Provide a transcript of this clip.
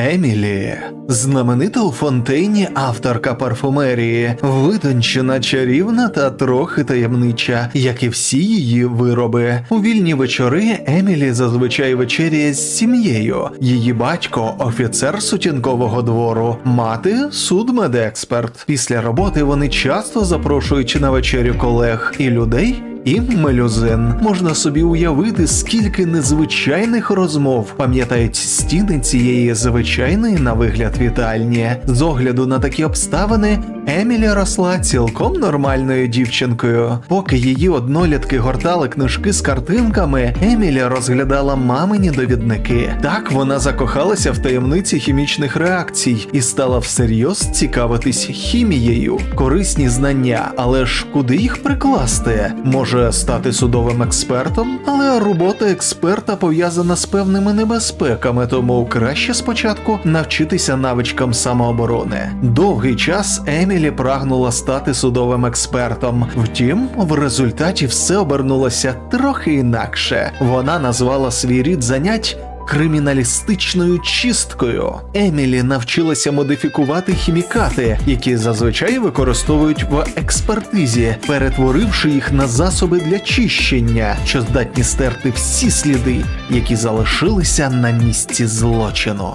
Емілі, знаменита у фонтейні авторка парфумерії, видончена, чарівна та трохи таємнича, як і всі її вироби. У вільні вечори Емілі зазвичай вечеряє з сім'єю. Її батько офіцер сутінкового двору, мати судмедексперт. Після роботи вони часто запрошують на вечерю колег і людей. І мелюзин можна собі уявити, скільки незвичайних розмов пам'ятають стіни цієї звичайної на вигляд вітальні. З огляду на такі обставини Емілі росла цілком нормальною дівчинкою. Поки її однолітки гортали книжки з картинками, Емілі розглядала мамині довідники. Так вона закохалася в таємниці хімічних реакцій і стала всерйоз цікавитись хімією. Корисні знання, але ж куди їх прикласти? Може стати судовим експертом, але робота експерта пов'язана з певними небезпеками, тому краще спочатку навчитися навичкам самооборони. Довгий час Емілі прагнула стати судовим експертом. Втім, в результаті все обернулося трохи інакше. Вона назвала свій рід занять. Криміналістичною чисткою Емілі навчилася модифікувати хімікати, які зазвичай використовують в експертизі, перетворивши їх на засоби для чищення, що здатні стерти всі сліди, які залишилися на місці злочину.